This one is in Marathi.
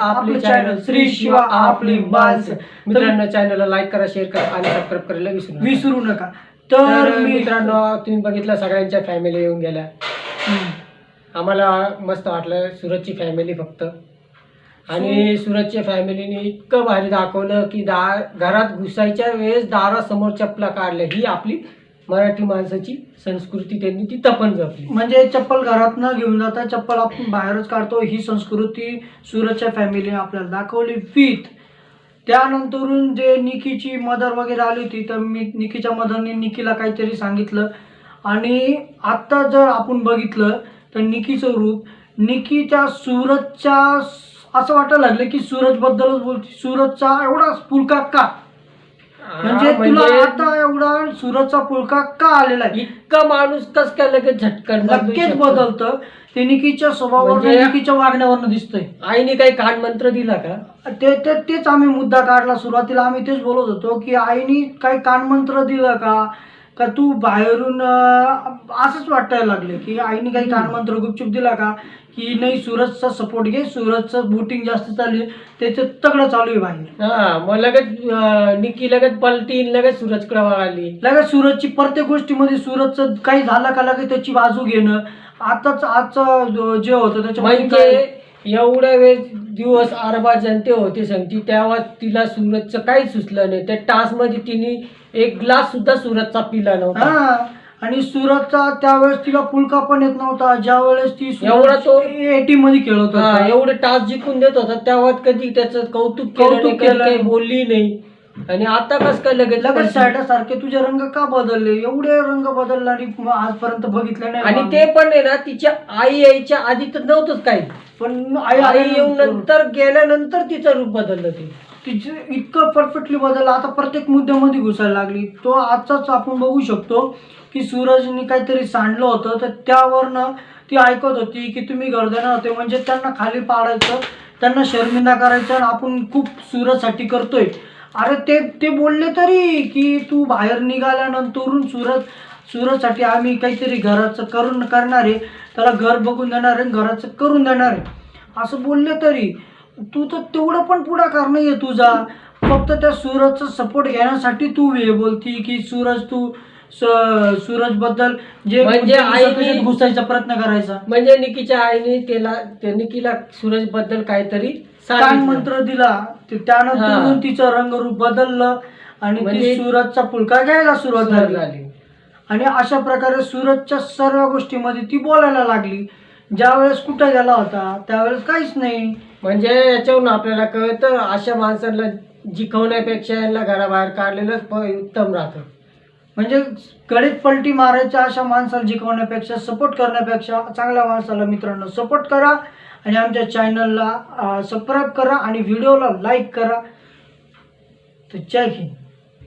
आपले चॅनल श्री शिवा आपली माणसं मित्रांनो चॅनलला लाईक करा शेअर करा आणि सबस्क्राईब करायला विसरू नका. विसरू नका. तर मित्रांनो तुम्ही बघितलं सगळ्यांच्या फॅमिली येऊन गेल्या. आम्हाला मस्त वाटलं सुरतची फॅमिली फक्त. आणि सुरतच्या फॅमिलीने इतकं भारी दाखवलं की दा घरात घुसायच्या वेळेस दारासमोर चपला काढल्या. ही आपली मराठी माणसाची संस्कृती त्यांनी ती तपन जपली. म्हणजे चप्पल घरात न घेऊन जाता चप्पल आपण बाहेरच काढतो. ही संस्कृती सुरतच्या फॅमिलीने आपल्याला दाखवली. विथ त्यानंतरून जे निकीची मदर वगैरे आली होती तर मी निकीच्या मदरने निकीला काहीतरी सांगितलं. आणि आत्ता जर आपण बघितलं तर निकीचं रूप निकीच्या सूरजच्या सुरतच्या असं वाटायला लागलं की सूरजबद्दलच बोलते. सूरजचा एवढा पुलका का? म्हणजे तुला आता एवढा सुरतचा पुलका का आलेला आहे? इतका माणूस कस काय लगेच झटकन शकतो? बदलतं. ते निकीच्या स्वभावावर म्हणजे- निकीच्या वागण्यावरनं दिसतंय. आईने काही कान मंत्र दिला का? ते ते तेच आम्ही मुद्दा काढला सुरुवातीला. आम्ही तेच बोलत होतो की आईनी काही कानमंत्र दिलं का? का तू बाहेरून असंच वाटायला लागले की आईने काही कानमंत्र गुपचूप दिला का? की नाही सूरजचा सपोर्ट घे सूरजचं बोटिंग जास्त चालू आहे त्याचं तगडं चालू आहे बाहेर. हा मग लगेच अं, निकी लगेच पलटी लगेच सूरजकडे वळाली लगेच सूरजची प्रत्येक गोष्टीमध्ये सूरजचं काही झालं का लगेच त्याची बाजू घेणं. आताच आजचं जे होतं त्याच्यामध्ये काय- म्हणजे एवढ्या वेळ दिवस आरबा जनते होते सांगती तेव्हा तिला सुरतचं काहीच सुचलं नाही. त्या टास्कमध्ये तिने एक ग्लास सुद्धा सुरतचा पिला नव्हता. हा. आणि सुरतचा त्यावेळेस तिला पुलका पण येत नव्हता. ज्या वेळेस ती एवढा तो- एटी मध्ये खेळत हा, होता एवढे टास्क जिंकून देत होता. तेव्हा कधी त्याचं कौतुक केलं कौतुक नाही, कधी केलं काही नाही. बोलली नाही. आणि आता कस काय लगेच लगेच पलटी? सारखे तुझे रंग का बदलले? एवढे रंग बदलले आजपर्यंत बघितले नाही आणि. ते पण आहे ना तिच्या आई यायच्या आधी तर नव्हतंच काही. पण आई आई येऊन नंतर गेल्यानंतर तिचं रूप बदललं ते. तिचे इतकं परफेक्टली बदललं. आता प्रत्येक मुद्द्यामध्ये घुसायला लागली. तो आजचाच आपण बघू शकतो की सूरजने काहीतरी सांडलं होतं. तर त्यावरनं ती ऐकत होती की तुम्ही गर्दना होते. म्हणजे त्यांना खाली पाडायचं त्यांना शर्मिंदा करायचं आणि आपण खूप सूरजसाठी करतोय. अरे ते ते बोलले तरी की तू बाहेर निघाल्यानंतरून सूरज सूरजसाठी आम्ही काहीतरी घराचं करून करणार आहे. त्याला घर बघून देणार आहे घराचं करून देणार आहे. असं बोलले तरी. तू तर तेवढं पण पुढाकार नाही आहे तुझा. फक्त त्या सूरजचा सपोर्ट घेण्यासाठी तू हे बोलती की सूरज तू सूरजबद्दल जे म्हणजे आईने- घुसायचा प्रयत्न करायचा. म्हणजे निकीच्या आईने त्याला त्या निकीला सूरजबद्दल काहीतरी कान सांगितलं. मंत्र दिला. ते त्यानंतर. तिचं रंगरूप बदललं आणि ती म्हणजे- सूरजचा पुलका घ्यायला सुरुवात झाली. आणि अशा प्रकारे सूरजच्या सर्व गोष्टीमध्ये ती बोलायला लागली. ज्या वेळेस कुठे गेला होता त्यावेळेस काहीच नाही. म्हणजे याच्यावरून आपल्याला कळतं अशा माणसांना जिकवण्यापेक्षा यांना घराबाहेर काढलेलंच उत्तम राहतं. म्हणजे गडीत पलटी मारायच्या अशा माणसाला जिंकवण्यापेक्षा सपोर्ट करण्यापेक्षा चांगल्या माणसाला मित्रांनो सपोर्ट करा. आणि आमच्या चॅनलला सबस्क्राईब करा आणि व्हिडिओला लाईक करा. तर जय हिंद.